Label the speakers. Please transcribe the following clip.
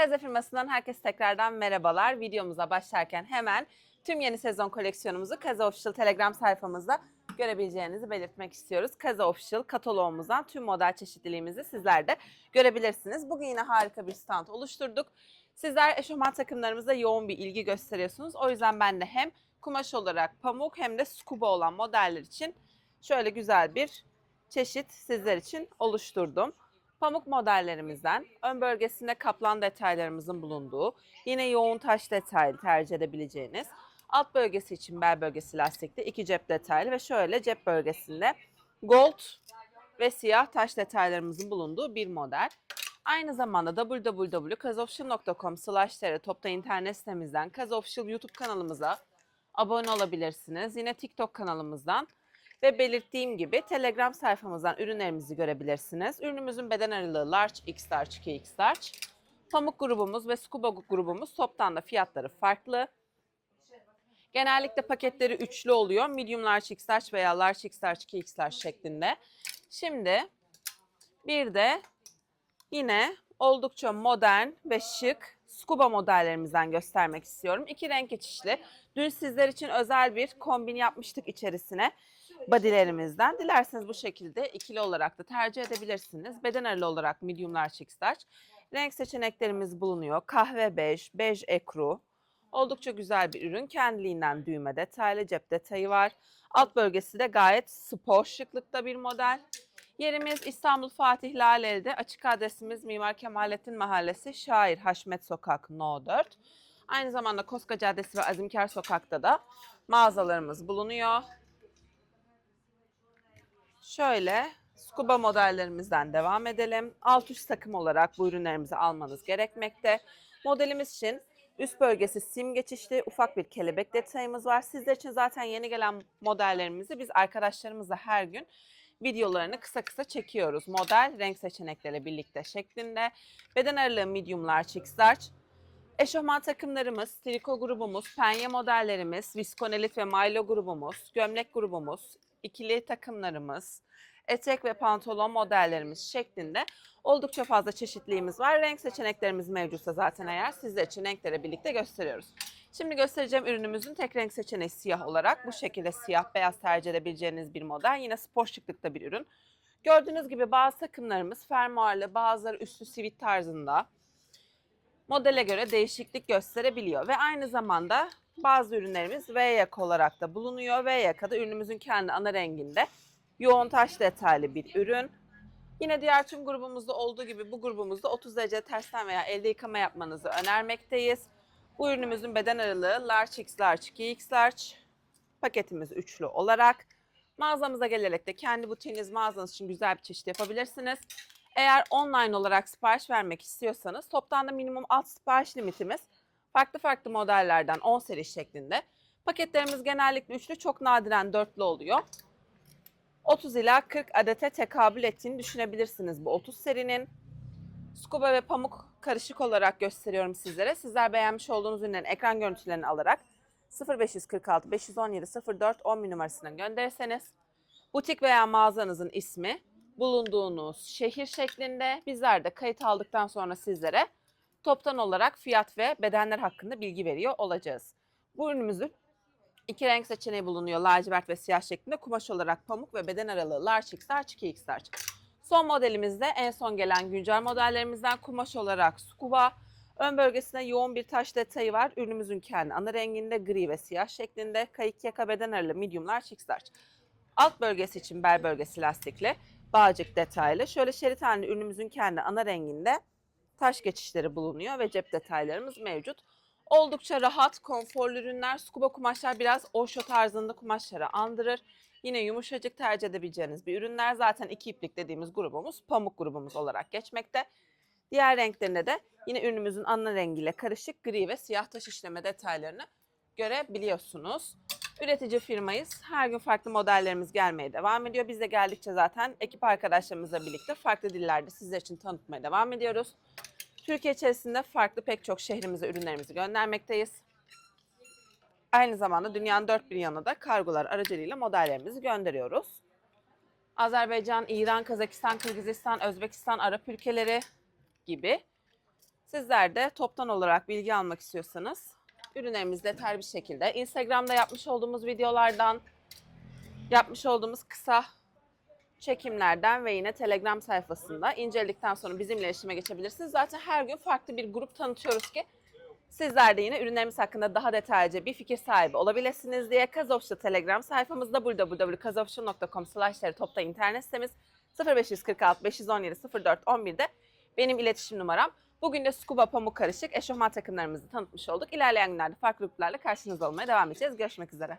Speaker 1: Kaze firmasından herkese tekrardan merhabalar. Videomuza başlarken hemen tüm yeni sezon koleksiyonumuzu Kaze Official Telegram sayfamızda görebileceğinizi belirtmek istiyoruz. Kaze Official kataloğumuzdan tüm model çeşitliliğimizi sizler de görebilirsiniz. Bugün yine harika bir stand oluşturduk. Sizler eşofman takımlarımıza yoğun bir ilgi gösteriyorsunuz. O yüzden ben de hem kumaş olarak pamuk hem de scuba olan modeller için şöyle güzel bir çeşit sizler için oluşturdum. Pamuk modellerimizden ön bölgesinde kaplan detaylarımızın bulunduğu, yine yoğun taş detaylı tercih edebileceğiniz, alt bölgesi için bel bölgesi lastikli iki cep detaylı ve şöyle cep bölgesinde gold ve siyah taş detaylarımızın bulunduğu bir model. Aynı zamanda www.kazofficial.com slash topta internet sitemizden Kazofficial YouTube kanalımıza abone olabilirsiniz. Yine TikTok kanalımızdan ve belirttiğim gibi Telegram sayfamızdan ürünlerimizi görebilirsiniz. Ürünümüzün beden aralığı large, x large, 2x large. Pamuk grubumuz ve scuba grubumuz toptan da fiyatları farklı. Genellikle paketleri üçlü oluyor. Medium large, x large veya large, x large, 2x large şeklinde. Şimdi bir de yine oldukça modern ve şık scuba modellerimizden göstermek istiyorum. İki renk geçişli. Dün sizler için özel bir kombin yapmıştık içerisine bodylerimizden. Dilerseniz bu şekilde ikili olarak da tercih edebilirsiniz. Beden aralığı olarak medium large, x large. Renk seçeneklerimiz bulunuyor. Kahve bej, bej ekru. Oldukça güzel bir ürün. Kendiliğinden düğme detaylı cep detayı var. Alt bölgesi de gayet spor şıklıkta bir model. Yerimiz İstanbul Fatih Laleli'de. Açık adresimiz Mimar Kemalettin Mahallesi, Şair Haşmet Sokak No 4. Aynı zamanda Koska Caddesi ve Azimkar Sokak'ta da mağazalarımız bulunuyor. Şöyle scuba modellerimizden devam edelim. Alt üst takım olarak bu ürünlerimizi almanız gerekmekte. Modelimiz için üst bölgesi sim geçişli ufak bir kelebek detayımız var. Sizler için zaten yeni gelen modellerimizi biz arkadaşlarımızla her gün videolarını kısa kısa çekiyoruz. Model renk seçenekleriyle birlikte şeklinde. Beden aralığı medium large, large. Eşofman takımlarımız, triko grubumuz, penye modellerimiz, viskonelit ve milo grubumuz, gömlek grubumuz, ikili takımlarımız, etek ve pantolon modellerimiz şeklinde oldukça fazla çeşitliliğimiz var. Renk seçeneklerimiz mevcutsa zaten eğer sizler için renkleri birlikte gösteriyoruz. Şimdi göstereceğim ürünümüzün tek renk seçeneği siyah olarak. Bu şekilde siyah beyaz tercih edebileceğiniz bir model. Yine spor şıklıkta bir ürün. Gördüğünüz gibi bazı takımlarımız fermuarlı, bazıları üstü sivit tarzında. Modele göre değişiklik gösterebiliyor ve aynı zamanda bazı ürünlerimiz V yaka olarak da bulunuyor. V yakada ürünümüzün kendi ana renginde yoğun taş detaylı bir ürün. Yine diğer tüm grubumuzda olduğu gibi bu grubumuzda 30 derece tersten veya elde yıkama yapmanızı önermekteyiz. Bu ürünümüzün beden aralığı large x large 2x large. Paketimiz üçlü olarak. Mağazamıza gelerek de kendi butiğiniz mağazanız için güzel bir çeşit yapabilirsiniz. Eğer online olarak sipariş vermek istiyorsanız toptan da minimum alt sipariş limitimiz farklı farklı modellerden 10 seri şeklinde. Paketlerimiz genellikle üçlü çok nadiren dörtlü oluyor. 30 ila 40 adete tekabül ettiğini düşünebilirsiniz bu 30 serinin. Scuba ve pamuk karışık olarak gösteriyorum sizlere. Sizler beğenmiş olduğunuz ürünlerin ekran görüntülerini alarak 0546 517 04 10 numarasına gönderirseniz butik veya mağazanızın ismi bulunduğunuz şehir şeklinde bizler de kayıt aldıktan sonra sizlere toptan olarak fiyat ve bedenler hakkında bilgi veriyor olacağız. Bu ürünümüzün iki renk seçeneği bulunuyor. Lacivert ve siyah şeklinde. Kumaş olarak pamuk ve beden aralığı large x large 2x large. Son modelimizde en son gelen güncel modellerimizden kumaş olarak scuba. Ön bölgesinde yoğun bir taş detayı var. Ürünümüzün kendi ana renginde gri ve siyah şeklinde. Kayık yaka beden aralığı medium large x large. Alt bölgesi için bel bölgesi lastikli. Bağcık detaylı. Şöyle şerit halinde ürünümüzün kendi ana renginde taş geçişleri bulunuyor ve cep detaylarımız mevcut. Oldukça rahat, konforlu ürünler. Scuba kumaşlar biraz Osho tarzında kumaşları andırır. Yine yumuşacık tercih edebileceğiniz bir ürünler. Zaten iki iplik dediğimiz grubumuz pamuk grubumuz olarak geçmekte. Diğer renklerinde de yine ürünümüzün ana rengiyle karışık gri ve siyah taş işleme detaylarını görebiliyorsunuz. Üretici firmayız. Her gün farklı modellerimiz gelmeye devam ediyor. Biz de geldikçe zaten ekip arkadaşlarımızla birlikte farklı dillerde sizler için tanıtmaya devam ediyoruz. Türkiye içerisinde farklı pek çok şehrimize ürünlerimizi göndermekteyiz. Aynı zamanda dünyanın dört bir yanına da kargolar aracılığıyla modellerimizi gönderiyoruz. Azerbaycan, İran, Kazakistan, Kırgızistan, Özbekistan, Arap ülkeleri gibi Sizler de toptan olarak bilgi almak istiyorsanız ürünlerimizi detaylı bir şekilde Instagram'da yapmış olduğumuz videolardan, yapmış olduğumuz kısa çekimlerden ve yine Telegram sayfasında inceledikten sonra bizimle iletişime geçebilirsiniz. Zaten her gün farklı bir grup tanıtıyoruz ki sizler de yine ürünlerimiz hakkında daha detaylıca bir fikir sahibi olabilirsiniz diye Kazofşu Telegram sayfamızda www.kazofşu.com topta internet sitemiz 0546 517 04 11'de benim iletişim numaram. Bugün de Scuba Pamuk Karışık eşofman takımlarımızı tanıtmış olduk. İlerleyen günlerde farklı gruplarla karşınızda olmaya devam edeceğiz. Görüşmek üzere.